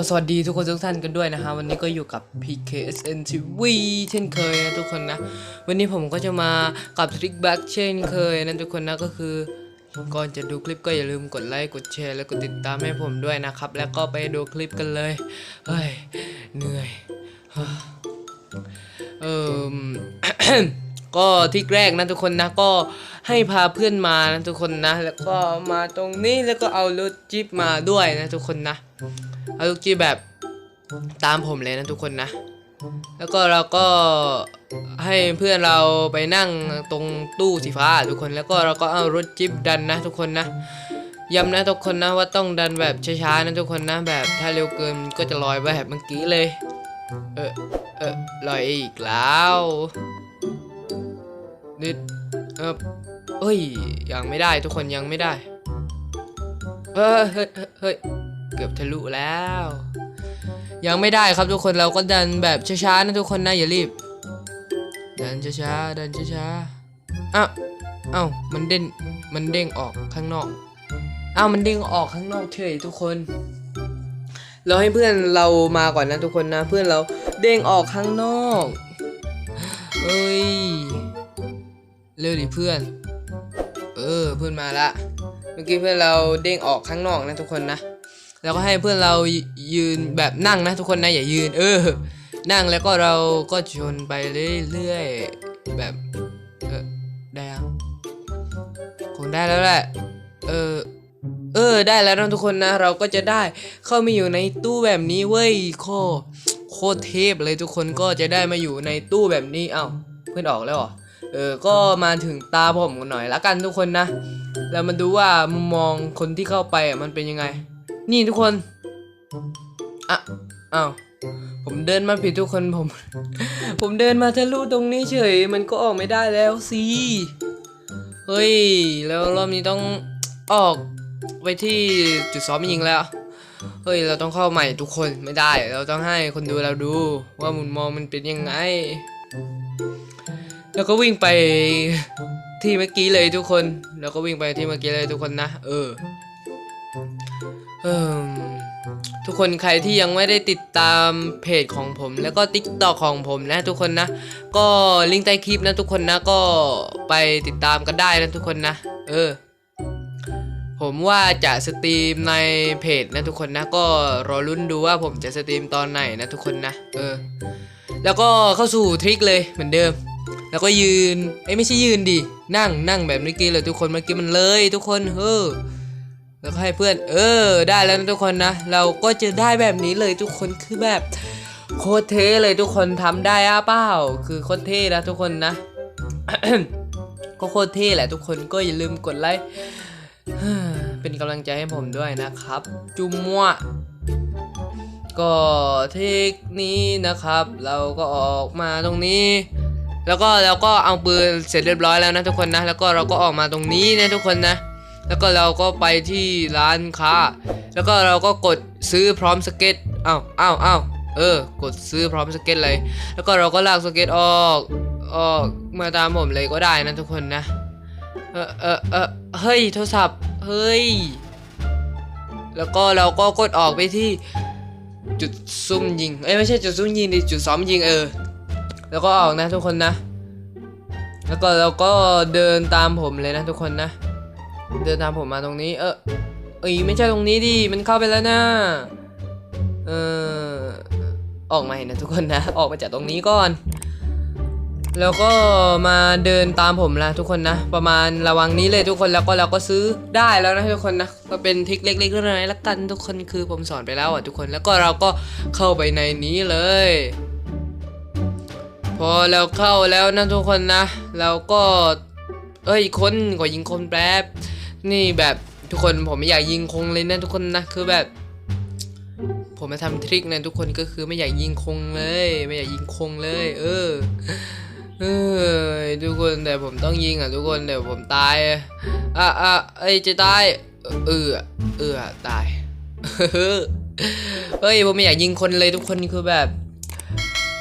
ก็สวัสดีทุกคนทุกท่านกันด้วยนะฮะ วันนี้ก็อยู่กับ PKSN TV เช่นเคยนะทุกคนนะ วันนี้ผมก็จะมากับทริกแบ็กเช่นเคยนะทุกคนนะก็คือ ก่อนจะดูคลิปก็อย่าลืมกดไลค์กดแชร์ และกดติดตามให้ผมด้วยนะครับ แล้วก็ไปดูคลิปกันเลย เฮ้ย เหนื่อย เออ ก็ทริกแรกนะทุกคนนะก็ให้พาเพื่อนมานะทุกคนนะ แล้วก็มาตรงนี้แล้วก็เอารถจิ๊บมาด้วยนะทุกคนนะ เอารถจิ๊บแบบตามผมเลยนะทุกคนนะ แล้วก็เราก็ให้เพื่อนเราไปนั่งตรงตู้สีฟ้าทุกคนแล้วก็เราก็เอารถจิ๊บดันนะทุกคนนะย้ำนะทุกคนนะว่าต้องดันแบบช้าๆนะทุกคนนะแบบถ้าเร็วเกินมันก็จะลอยไปแบบเมื่อกี้เลย เออเออลอยอีกแล้ว นิดเออเอ้ย ยังไม่ได้ทุกคนยังไม่ได้ เออเฮ้ยเฮ้ยเกือบทะลุแล้ว ยังไม่ได้ครับทุกคนเราก็ดันแบบช้าๆนะทุกคนนะอย่ารีบ ดันช้าๆดันช้าๆอ้าวอ้าวมันเด้งมันเด้งออกข้างนอกอ้าวมันเด้งออกข้างนอกเฉยทุกคน เราให้เพื่อนเรามาก่อนนะทุกคนนะ เพื่อนเราเด้งออกข้างนอกเอ้ย เร็วดิเพื่อน เออเพื่อนมาละ เมื่อกี้เพื่อนเราเด้งออกข้างนอกนะทุกคนนะ แล้วก็ให้เพื่อนเรายืนแบบนั่งนะทุกคนนะอย่ายืน เออ นั่งแล้วก็เราก็ชนไปเรื่อยๆแบบ เออได้ยังคงได้แล้วแหละ เออเออ ได้แล้วนะทุกคนนะ เราก็จะได้เข้ามาอยู่ในตู้แบบนี้เว้ยโคโคตรเทพเลยทุกคนก็จะได้มาอยู่ในตู้แบบนี้ เอ้าเพื่อนออกแล้วเหรอ เออก็มาถึงตาผมกันหน่อยละกันทุกคนนะแล้วมาดูว่ามุมมองคนที่เข้าไปอะมันเป็นยังไง นี่ทุกคนอะอ้าวผมเดินมาผิดทุกคนผม ผมเดินมาทะลุตรงนี้เฉย มันก็ออกไม่ได้แล้วสิเฮ้ย แล้วรอบนี้ต้องออกไปที่จุดซ้อมยิงแล้ว เฮ้ย เราต้องเข้าใหม่ทุกคนไม่ได้ เราต้องให้คนดูเราดู ว่ามุมมองมันเป็นยังไง แล้วก็วิ่งไปที่เมื่อกี้เลยทุกคน แล้วก็วิ่งไปที่เมื่อกี้เลยทุกคนนะ เออเออทุกคนใครที่ยังไม่ได้ติดตามเพจของผม แล้วก็ t ิ k t o k ของผมนะทุกคนนะ ก็ลิงก์ใต้คลิปนะทุกคนนะก็ไปติดตามกันได้นะทุกคนนะ เออ ผมว่าจะสตรีมในเพจนะทุกคนนะ ก็รอลุ้นดูว่าผมจะสตรีมตอนไหนนะทุกคนนะ เออ แล้วก็เข้าสู่ทริคเลยเหมือนเดิม แล้วก็ยืนเอ้ยไม่ใช่ยืนดิ นั่งนั่งแบบเมื่อกี้เลยทุกคนเมื่อกี้มันเลย ทุกคนเออแล้วก็ให้เพื่อน เออ ได้แล้วนะทุกคนนะ เราก็จะได้แบบนี้เลยทุกคนคือแบบโคตรเท่เลยทุกคนทำได้อะเปล่า คือโคตรเท่นะทุกคนนะ ก็โคตรเท่แหละทุกคนก็อย่าลืมกดไลค์เป็นกำลังใจให้ผมด้วยนะครับ จุมมั่วก็เทคนี้นะครับ เราก็ออกมาตรงนี้ แล้วก็เราก็เอาปืนเสร็จเรียบร้อยแล้วนะทุกคนนะ แล้วก็เราก็ออกมาตรงนี้นะทุกคนนะ แล้วก็เราก็ไปที่ร้านค้า แล้วก็เราก็กดซื้อพร้อมสเก็ตอ้าวอ้าวอ้าวเออ กดซื้อพร้อมสเก็ตเลย แล้วก็เราก็ลากสเก็ตออกออกมาตามผมเลยก็ได้นะทุกคนนะ เออเออเออเฮ้ยโทรศัพท์ เฮ้ย แล้วก็เราก็กดออกไปที่จุดซุ่มยิง เอ้ยไม่ใช่จุดซุ่มยิงดิจุดซ้อมยิงเออ แล้วก็ออกนะทุกคนนะ แล้วก็เราก็เดินตามผมเลยนะทุกคนนะ เดินตามผมมาตรงนี้ เออเอ้ยไม่ใช่ตรงนี้ดิ มันเข้าไปแล้วนะ เออออกมาเห็นนะทุกคนนะ ออกมาจากตรงนี้ก่อน แล้วก็มาเดินตามผมละทุกคนนะ ประมาณระวังนี้เลยทุกคนแล้วก็เราก็ซื้อได้แล้วนะทุกคนนะ ก็เป็นทริคเล็กๆน้อยๆละกันทุกคนคือผมสอนไปแล้วอะทุกคน แล้วก็เราก็เข้าไปในนี้เลย พอเราเข้าแล้วนะทุกคนนะ เราก็เอ้ยคนก็ยิงคนแป๊บ นี่แบบทุกคนผมไม่อยากยิงคงเลยนะทุกคนนะคือแบบ ผมมาทำทริคนะทุกคนก็คือไม่อยากยิงคงเลย ไม่อยากยิงคงเลย เออเออทุกคนแต่ผมต้องยิงอะทุกคนเดี๋ยวผมตายอะอะไอจะตายเออเออตายเฮ้ยผมไม่อยากยิงคนเลยทุกคนคือแบบ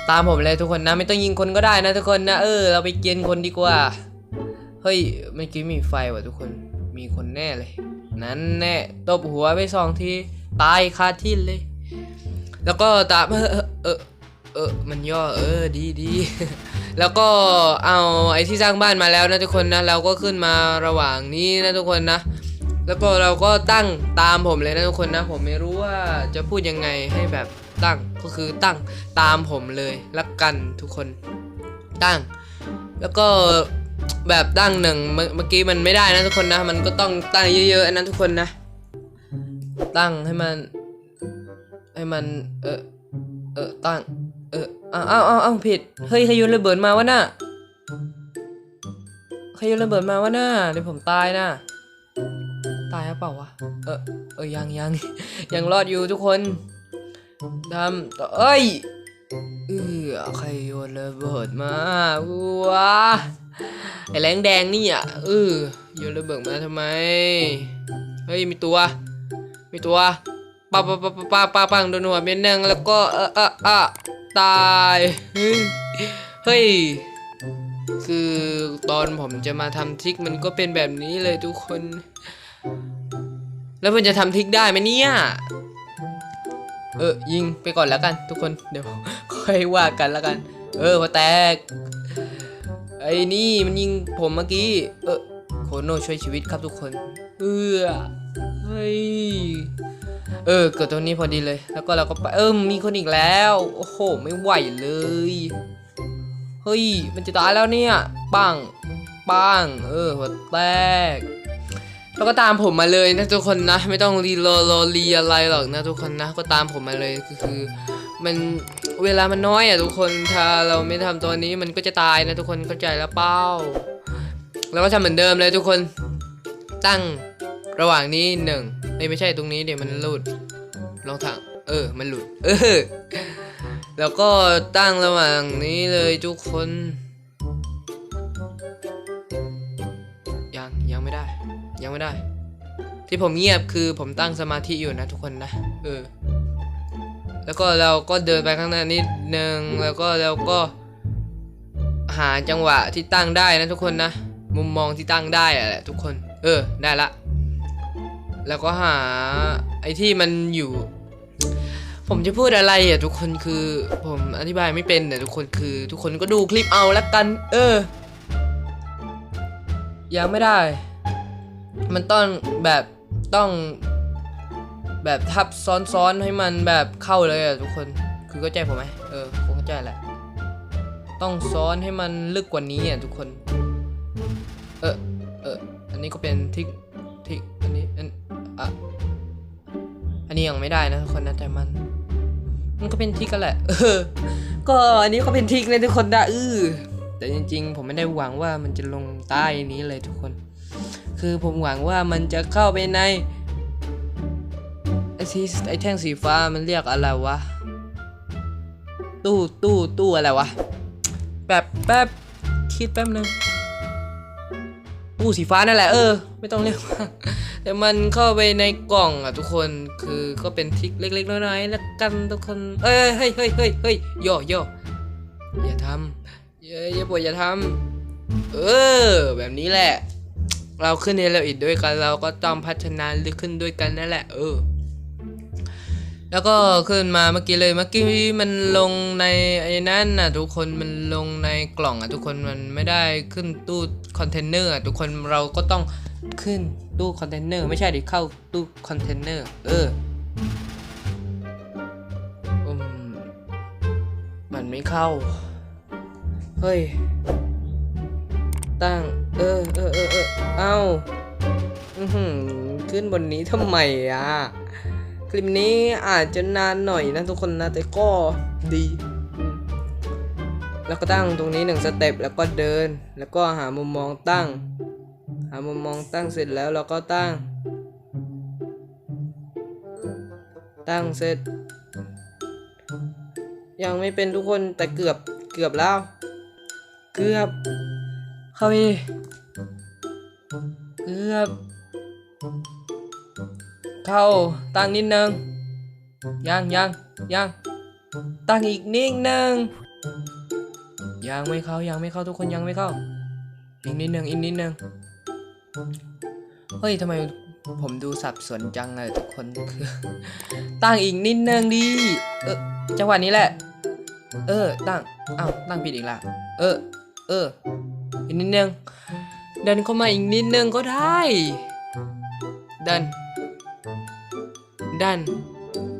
ตามผมเลยทุกคนนะไม่ต้องยิงคนก็ได้นะทุกคนนะเออ เราไปเกียนคนดีกว่า เฮ้ยเมื่อกี้มีไฟว่ะทุกคนมีคนแน่เลย นั้นแน่ตบหัวไปสองทีตายคาที่เลย แล้วก็ตามเออเออเออเออมันย่อเออดีดีแล้วก็เอาไอ้ที่สร้างบ้านมาแล้วนะทุกคนนะเราก็ขึ้นมาระหว่างนี้นะทุกคนนะแล้วก็เราก็ตั้งตามผมเลยนะทุกคนนะ ผมไม่รู้ว่าจะพูดยังไงให้แบบ ตั้งก็คือตั้งตามผมเลยละกันทุกคนตั้ง แล้วก็แบบตั้งหนึ่งเมื่อกี้มันไม่ได้นะทุกคนนะ มันก็ต้องตั้งเยอะๆนะทุกคนนะ ตั้งให้มัน ให้มัน เออเออตั้ง เอออ้าวอ้าวอ้าวอ้าวผิดเฮ้ยใครโยนระเบิดมาวะน่ะใครโยนระเบิดมาวะน่ะเดี๋ยวผมตายน่ะตายหรือเปล่าวะเออเออยังยังยังรอดอยู่ทุกคน ทำต่อเอ้ยเออใครโยนระเบิดมาว้าไอแรงแดงนี่อะเออโยนระเบิดมาทำไม เฮ้ยมีตัว มีตัวปาปาปาปาปาปาปังโดนหัวเม็ดหนึงแล้วก็เออเออเออตายเฮ้ยเฮ้ยคือตอนผมจะมาทำทริกมันก็เป็นแบบนี้เลยทุกคน แล้วมันจะทำทริกได้ไหมเนี่ย เออยิงไปก่อนแล้วกัน ทุกคนเดี๋ยวค่อยว่ากันแล้วกัน เออพอแตกไอ้นี่มันยิงผมเมื่อกี้ เออโคโนช่วยชีวิตครับทุกคน เออเฮ้ยเออเกิดตรงนี้พอดีเลย แล้วก็เราก็ไปเออมีคนอีกแล้วโอ้โหไม่ไหวเลยเฮ้ยมันจะตายแล้วเนี่ยปังปังเออหัวแตก แล้วก็ตามผมมาเลยนะทุกคนนะ ไม่ต้องรีโลโลรีอะไรหรอกนะทุกคนนะ ก็ตามผมมาเลยคือมันเวลามันน้อยอะทุกคนถ้าเราไม่ทำตัวนี้มันก็จะตายนะทุกคนเข้าใจแล้วเป้า แล้วก็ทำเหมือนเดิมเลยทุกคนตั้งระหว่างนี้หนึ่งเอ้ยไม่ใช่ตรงนี้เดี๋ยวมันหลุดลองถางเออ มันหลุด เออ แล้วก็ตั้งระหว่างนี้เลยทุกคน ไม่ได้ ที่ผมเงียบคือผมตั้งสมาธิอยู่นะทุกคนนะเออแล้วก็เราก็เดินไปข้างหน้านิดนึงแล้วก็เราก็หาจังหวะที่ตั้งได้นะทุกคนนะมุมมองที่ตั้งได้อะแหละทุกคน เออได้ละ แล้วก็หาไอ้ที่มันอยู่ ผมจะพูดอะไรอะทุกคนคือผมอธิบายไม่เป็นแต่ทุกคนคือ ทุกคนก็ดูคลิปเอาละกัน เออยังไม่ได้ มันต้องแบบต้องแบบทับซ้อนๆให้มันแบบเข้าเลยอะทุกคน คือเข้าใจผมไหมเออคงเข้าใจแหละ ต้องซ้อนให้มันลึกกว่านี้อะทุกคน เออเอออันนี้ก็เป็นทิกทิกอันนี้อันอะอันนี้ยังไม่ได้นะทุกคนนะแต่มัน มันก็เป็นทิกกันแหละ เออ ก็อันนี้ก็เป็นทิกเลยทุกคนนะเออแต่จริง ๆ ผมไม่ได้หวังว่ามันจะลงใต้นี้เลยทุกคน คือผมหวังว่ามันจะเข้าไปในไอ้ที่ไอ้แท่งสีฟ้ามันเรียกอะไรวะ ตู้ตู้ตู้อะไรวะ แบบแป๊บคิดแป๊บนึงตู้สีฟ้านั่นแหละเออ ไม่ต้องเรียกว่าแต่มันเข้าไปในกล่องอะทุกคนคือก็เป็นทริกเล็กๆน้อยๆแล้วกันทุกคน เอ้ยเฮ้ยเฮ้ยเฮ้ยเฮ้ยโยโยอย่าทำอย่าอย่าปวดอย่าทำเออ แบบนี้แหละ เราขึ้นในเราอีกด้วยกัน เราก็ต้องพัฒนาลึกขึ้นด้วยกันนั่นแหละ เออ แล้วก็ขึ้นมาเมื่อกี้เลยเมื่อกี้มันลงในไอ้นั่นน่ะทุกคนมันลงในกล่องอะทุกคนมันไม่ได้ขึ้นตู้คอนเทนเนอร์อะทุกคนเราก็ต้องขึ้นตู้คอนเทนเนอร์ไม่ใช่ดิเข้าตู้คอนเทนเนอร์เอออืมมันไม่เข้า เฮ้ย ตั้ง เออเออเออเออเอ้าอือหือขึ้นบนนี้ทำไมอะ คลิปนี้อาจจะนานหน่อยนะทุกคนนะ แต่ก็ดี แล้วก็ตั้งตรงนี้หนึ่งสเต็ปแล้วก็เดิน แล้วก็หามุมมองตั้ง หามุมมองตั้งเสร็จแล้วเราก็ตั้ง ตั้งเสร็จ ยังไม่เป็นทุกคนแต่เกือบเกือบแล้ว เกือบ เข้าไปเกือบเข้าตั้งนิดนึงยังยังยังตั้งอีกนิดนึงยังไม่เข้ายังไม่เข้าทุกคนยังไม่เข้าอีกนิดนึงอีกนิดนึงเฮ้ยทำไมผมดูสับสนจังเลยทุกคนคือตั้งอีกนิดนึงดิเออจังหวะนี้แหละ เออตั้งอ้าวตั้งผิดอีกละเออ เออ อีกนิดนึงดันเข้ามาอีกนิดนึงก็ได้ ดัน ดัน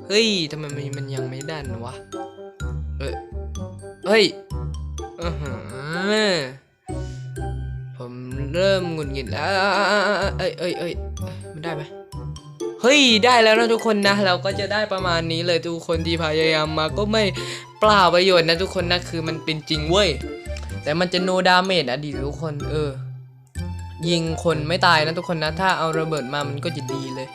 เฮ้ยทำไมมันยังไม่ดันวะ เออเฮ้ยอือหือผมเริ่มหงุดหงิดแล้ว เอ้ยเอ้ยเอ้ยมันได้ไหมเฮ้ย ได้แล้วนะทุกคนนะ เราก็จะได้ประมาณนี้เลยทุกคนที่พยายามมาก็ไม่เปล่าประโยชน์นะทุกคนนะ คือมันเป็นจริงเว้ย แต่มันจะโนดาเมจอะดีทุกคน เออ ยิงคนไม่ตายนะทุกคนนะ ถ้าเอาระเบิดมามันก็จะดีเลย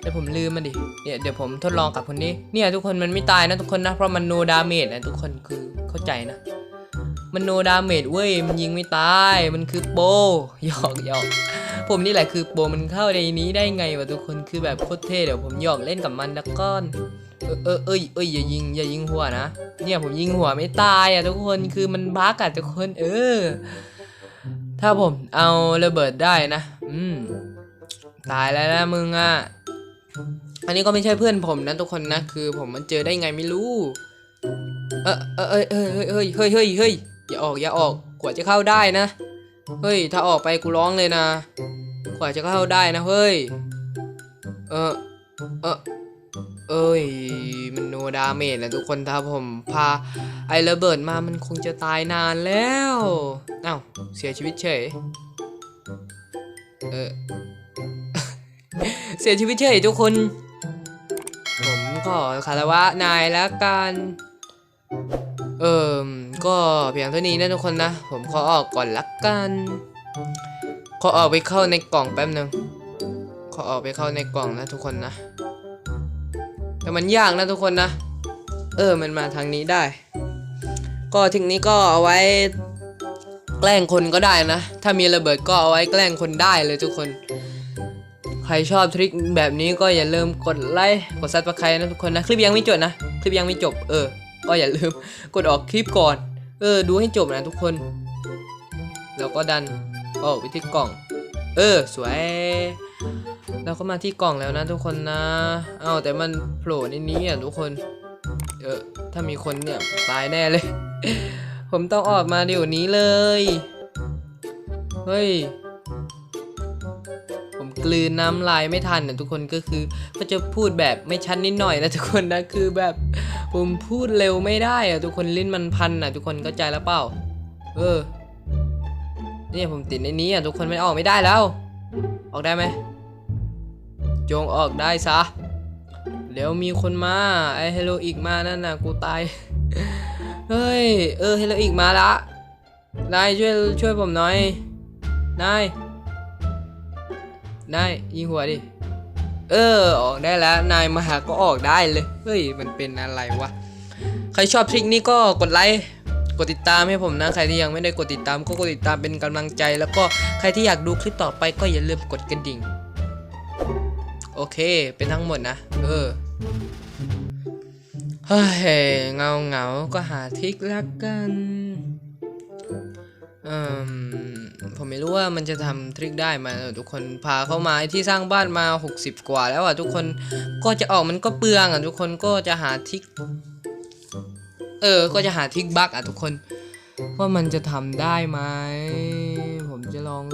แต่ผมลืมมันดิเนี่ยเดี๋ยวผมทดลองกับคนนี้ เนี่ยทุกคนมันไม่ตายนะทุกคนนะ เพราะมันโนดาเมจนะทุกคนคือเข้าใจนะ มันโนดาเมจเว้ย มันยิงไม่ตาย มันคือโปหยอกหยอกผมนี่แหละคือโปมันเข้าในนี้ได้ไงวะทุกคน คือแบบโคตรเท่เดี๋ยวผมหยอกเล่นกับมันแล้วก้อน เออเออเอ้ยเอ้ยอย่ายิงอย่ายิงหัวนะ เนี่ยผมยิงหัวไม่ตายอะทุกคนคือมันบั๊กอะทุกคน เออ ถ้าผมเอาระเบิดได้นะ อืม ตายแล้วนะมึงอะ อันนี้ก็ไม่ใช่เพื่อนผมนะทุกคนนะ คือผมมันเจอได้ไงไม่รู้ เออเออเออเออเฮ้ยเฮ้ยเฮ้ยเฮ้ยอย่าออกอย่าออกกว่าจะเข้าได้นะ เฮ้ย ถ้าออกไปกูร้องเลยนะ กว่าจะเข้าได้นะเฮ้ย เออเออ เอ้ย มันโนดาเมจนะทุกคนถ้าผมพาไอระเบิดมามันคงจะตายนานแล้วอ้าวเสียชีวิตเฉย เออ เสียชีวิตเฉยทุกคน ผมขอคารวะนายแล้วกันเอิมก็เพียงเท่านี้นะทุกคนนะ ผมขอออกก่อนละกัน ขอออกไปเข้าในกล่องแป๊บหนึ่งขอออกไปเข้าในกล่องนะทุกคนนะ แต่มันยากนะทุกคนนะ เออมันมาทางนี้ได้ ก็ทริคนี้ก็เอาไว้ แกล้งคนก็ได้นะ ถ้ามีระเบิดก็เอาไว้แกล้งคนได้เลยทุกคน ใครชอบทริคแบบนี้ก็อย่าลืมกดไลค์กดซับสไครต์นะทุกคนนะ คลิปยังไม่จบนะ คลิปยังไม่จบ เออ ก็อย่าลืมกดออกคลิปก่อน เออ ดูให้จบนะทุกคน แล้วก็ดันออกไปที่กล่อง เออ สวย เราก็มาที่กล่องแล้วนะทุกคนนะ เอาแต่มันโผล่ในนี้อะทุกคน เออถ้ามีคนเนี่ยตายแน่เลย ผมต้องออกมาเดี๋ยวนี้เลย เฮ้ย ผมกลืนน้ำลายไม่ทันนะทุกคนก็คือ ก็จะพูดแบบไม่ชัดนิดหน่อยนะทุกคนนะคือแบบผมพูดเร็วไม่ได้อะทุกคนลิ้นมันพันอะทุกคนเข้าใจแล้วเปล่า เออ เนี่ยผมติดในนี้อะทุกคนไม่ออกไม่ได้แล้ว ออกได้ไหม จงออกได้ซะ เดี๋ยวมีคนมา ไอเฮโลอีกมานั่นน่ะกูตาย เฮ้ย เออเฮโลอีกมาละนายช่วยช่วยผมหน่อย นาย นายยิงหัวดิ เออ ออกได้แล้ว นายมาหาก็ออกได้เลย เฮ้ย มันเป็นอะไรวะ ใครชอบทริคนี้ก็กดไลค์กดติดตามให้ผมนะ ใครที่ยังไม่ได้กดติดตามก็กดติดตามเป็นกำลังใจ แล้วก็ใครที่อยากดูคลิปต่อไปก็อย่าลืมกดกระดิ่ง โอเค เป็นทั้งหมดนะ เออ เฮ้ย เงาเงาก็หาทริคละกันอ่มผมไม่รู้ว่ามันจะทำทริคได้ไหมเออทุกคนพาเข้ามาไอที่สร้างบ้านมา 60 กว่าแล้วอะทุกคนก็จะออกมันก็เปลืองอะทุกคนก็จะหาทริคเออ ก็จะหาทริคบั๊กอะทุกคน ว่ามันจะทำได้ไหมผมจะลอง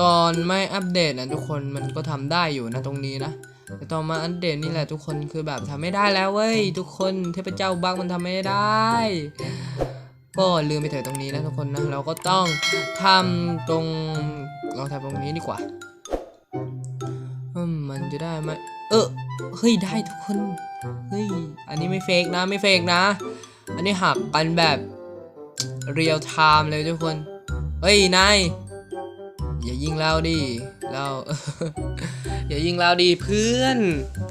ตอนไม่อัปเดตนะทุกคนมันก็ทำได้อยู่นะตรงนี้นะแต่ตอนมาอัปเดตนี่แหละทุกคนคือแบบทำไม่ได้แล้วเว้ยทุกคนเทพเจ้าบักมันทำไม่ได้ ก็ลืมไปเถอะตรงนี้นะทุกคนนะเราก็ต้องทำตรงเราทำตรงนี้ดีกว่าอืมมันจะได้ไหมเออเฮ้ยได้ทุกคนเฮ้ยอันนี้ไม่เฟกนะไม่เฟกนะ อันนี้หักกันแบบเรียลไทม์เลยทุกคน เฮ้ยนาย อย่ายิงเราดิเราอย่ายิงเราดิเพื่อน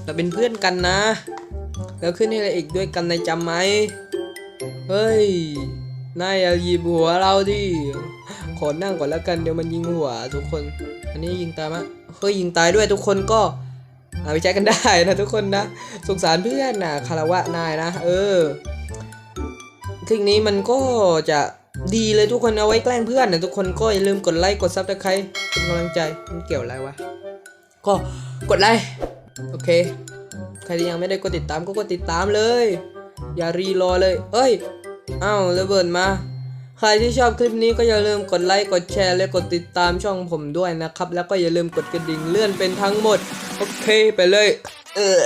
เราเป็นเพื่อนกันนะ แล้วขึ้นให้อะไรอีกด้วยกันในจำไหมเฮ้ยนายอย่าหยิบหัวเราดิขอนั่งก่อนแล้วกันเดี๋ยวมันยิงหัวทุกคน อันนี้ยิงตายมะเฮ้ยยิงตายด้วยทุกคนก็เอาไปใช้กันได้นะทุกคนนะสงสารเพื่อนนะคารวะนายนะ เออทริคนี้มันก็จะ ดีเลยทุกคนเอาไว้แกล้งเพื่อนนะทุกคนก็อย่าลืมกดไลค์กดซับสไครต์เป็นกำลังใจมันเกี่ยวอะไรวะก็กดไลค์โอเค ใครที่ยังไม่ได้กดติดตามก็กดติดตามเลย อย่ารีรอเลย เอ้ยอ้าวระเบิดมา ใครที่ชอบคลิปนี้ก็อย่าลืมกดไลค์กดแชร์และกดติดตามช่องผมด้วยนะครับ แล้วก็อย่าลืมกดกระดิ่งเลื่อนเป็นทั้งหมด โอเคไปเลย เออ